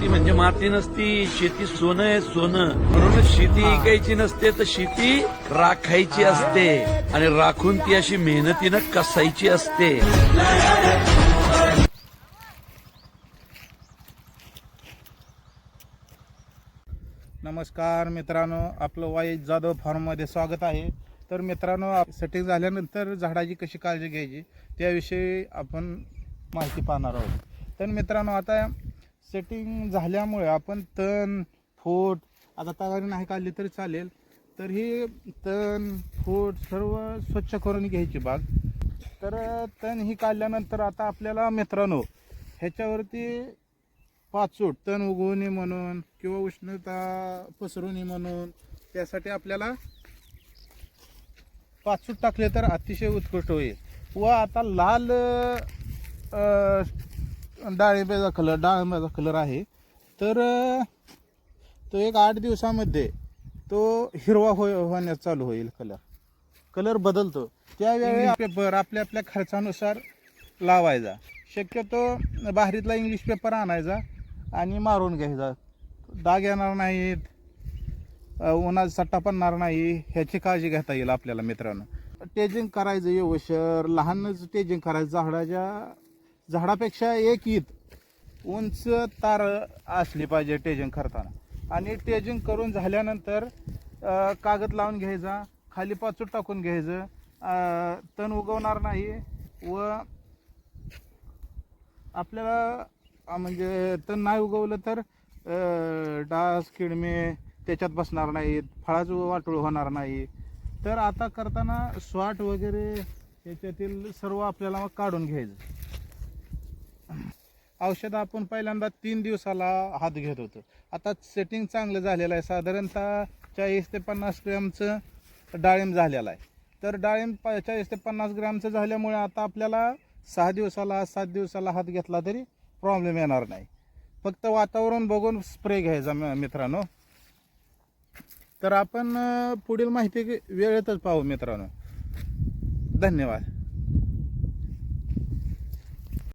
शेती म्हणजे माती नसती शेती सोनं आहे सोनं. म्हणून शेती ऐकायची नसते तर शेती राखायची असते. आणि राखून ती अशी मेहनतीनं कसायची असते. नमस्कार मित्रांनो आपलं वाई जाधव फार्ममध्ये स्वागत आहे. तर मित्रांनो सेटिंग झाल्यानंतर झाडाची कशी काळजी घ्यायची त्याविषयी आपण माहिती पाहणार आहोत. तर मित्रांनो आता सेटिंग झाल्यामुळे आपण तण फूट आता तगारी नाही काढली तरी चालेल. तर ही तण फूट सर्व स्वच्छ करून घ्यायची बाग. तर तण ही काढल्यानंतर आता आपल्याला मित्रांनो ह्याच्यावरती पाचूट तण उगवू नये म्हणून किंवा उष्णता पसरू नये म्हणून त्यासाठी आपल्याला पाचूट टाकले तर अतिशय उत्कृष्ट होईल. व आता लाल डाळिंब्याचा कलर डाळिंब्याचा कलर आहे. तर तो एक आठ दिवसामध्ये तो हिरवा हो होण्यास चालू होईल कलर कलर बदलतो. त्यावेळी पेपर आपल्या आपल्या खर्चानुसार लावायचा. शक्यतो बाहेरीतला इंग्लिश पेपर आणायचा आणि मारून घ्यायचा. डाग येणार नाहीत उन्हाचा सट्टा पडणार नाही ह्याची काळजी घेता येईल आपल्याला मित्रांनो. टेजिंग करायचं व्यवशर लहानच टेजिंग करायचं झाडाच्या झाडापेक्षा एक ईत उंच तार असली पाहिजे टेजिंग करताना. आणि टेजिंग करून झाल्यानंतर कागद लावून घ्यायचा खाली पाचूट टाकून घ्यायचं तण उगवणार नाही व आपल्याला म्हणजे तण नाही उगवलं तर डास किडमे त्याच्यात बसणार नाहीत फळाचं वाटोळ होणार नाही. तर आता करताना स्वाट वगैरे याच्यातील सर्व आपल्याला मग काढून घ्यायचं. औषध आपण पहिल्यांदा तीन दिवसाला हात घेत होतो. आता सेटिंग चांगलं झालेलं आहे. साधारणतः चाळीस ते पन्नास ग्रॅमचं डाळिंब झालेलं आहे. तर डाळिंब प- चाळीस ते पन्नास ग्रॅमचं झाल्यामुळे आता आपल्याला सहा दिवसाला सात दिवसाला हात घेतला तरी प्रॉब्लेम येणार नाही. फक्त वातावरण बघून स्प्रे घ्यायचा म- मित्रांनो. तर आपण पुढील माहिती वेळेतच पाहू मित्रांनो. धन्यवाद.